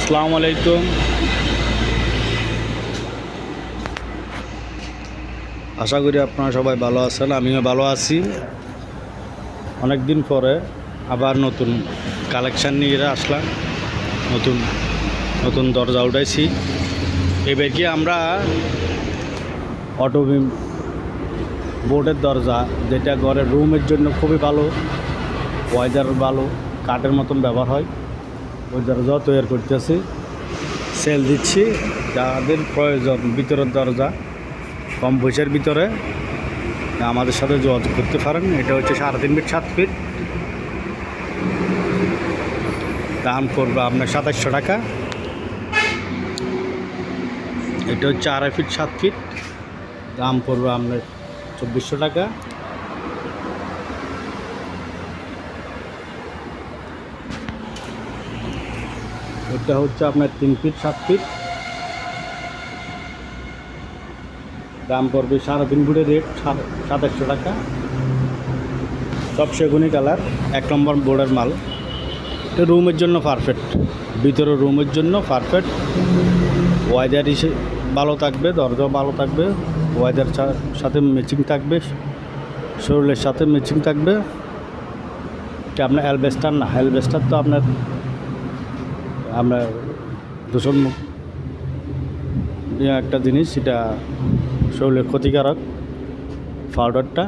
আসসালামু আলাইকুম। আশা করি আপনারা সবাই ভালো আছেন, আমিও ভালো আছি। অনেক দিন পরে আবার নতুন কালেকশান নিয়ে আসলাম, নতুন নতুন দরজা উঠাইছি। এবার কি আমরা অটোবিম বোর্ডের দরজা, যেটা ঘরের রুমের জন্য খুবই ভালো ওয়েদার ভালো, কাঠের মতন ব্যবহার হয়। ওই দরজাও তৈরি করতেছি। সেল দিচ্ছি। যাদের প্রয়োজন, ভিতরের দরজা, কম পয়সার ভিতরে, আমাদের সাথে যোগাযোগ করতে পারেন। এটা হচ্ছে সাড়ে তিন ফিট সাত ফিট। দাম পড়বে আপনার সাতাশশো টাকা। এটা হচ্ছে আড়াই ফিট, সাত ফিট। দাম পড়বে আপনার চব্বিশশো টাকা। এটা হচ্ছে আপনার তিন ফিট, সাত ফিট। দাম পড়বে সাড়ে তিন ফুটের রেট সাতাশশো টাকা। সব সেগুনি কালার, এক নম্বর বোর্ডের মাল। এটা রুমের জন্য পারফেক্ট ভিতরে রুমের জন্য পারফেক্ট ওয়েদার হিসেবে ভালো থাকবে, দরজাও ভালো থাকবে। ওয়েদার সাথে ম্যাচিং থাকবে। শরীরের সাথে ম্যাচিং থাকবে। এটা আপনার অ্যালবেস্টার না অ্যালবেস্টার তো আপনার আমরা দূষণ একটা জিনিস, সেটা শরীরের ক্ষতিকারক পাউডারটা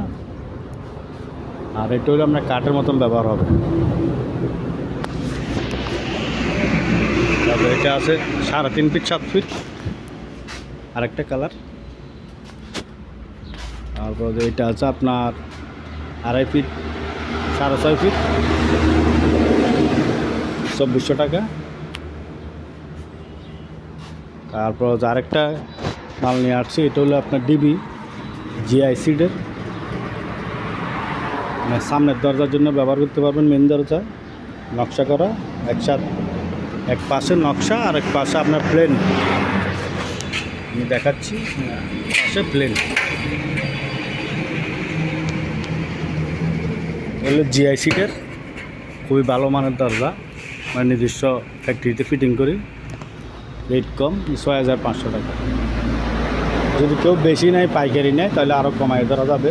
আর এটা হলো আপনার কাঠের মতন ব্যবহার হবে। তারপরে এটা আছে সাড়ে তিন ফিট সাত ফিট আরেকটা কালার তারপর এটা আছে আপনার আড়াই ফিট সাড়ে ছয় ফিট চব্বিশশো টাকা। তারপর যে আরেকটা মাল নিয়ে আসছি, এটা হলো আপনার ডিবি, জিআই সিডের। মানে সামনের দরজার জন্য ব্যবহার করতে পারবেন মেন দরজা, নকশা করা একসাথে এক পাশে নকশা আর এক পাশে আপনার প্লেন আমি দেখাচ্ছি, পাশে প্লেন হলো জিআই সিটের খুবই ভালো মানের দরজা। মানে নিজস্ব ফ্যাক্টরিতে ফিটিং করি। রেট কম, ছয় হাজার পাঁচশো টাকা। যদি কেউ বেশি নেয়, পাইকারি নেয়, তাহলে আরও কমাই ধরা যাবে।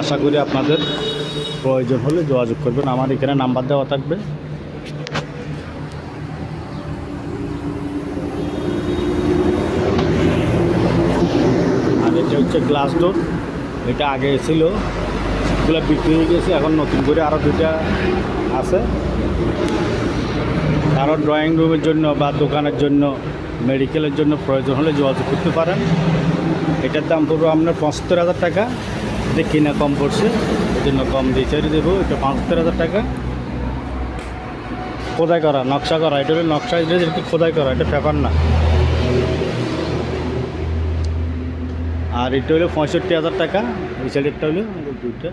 আশা করি আপনাদের প্রয়োজন হলে যোগাযোগ করবেন। আমার এখানে নাম্বার দেওয়া থাকবে। আর এটা হচ্ছে গ্লাস ডোর। এটা আগে ছিল। এগুলো বিক্রি হয়ে গেছে। এখন নতুন করে আরও দুটা আছে। আরও ড্রয়িং রুমের জন্য বা দোকানের জন্য মেডিকেলের জন্য প্রয়োজন হলে যোগাযোগ করতে পারেন। এটার দাম পড়বে আপনার পঁচাত্তর হাজার টাকা। এটা কিনা কম পড়ছে এই জন্য কম দিয়ে ছেড়ে দেবো। এটা পঁচাত্তর হাজার টাকা। খোদাই করা, নকশা করা। এটা হলো নকশা, এটা খোদাই করা, এটা পেপার না। আর এটা হলো পঁয়ষট্টি হাজার টাকা এই সাইডেরটা হলো দুইটা।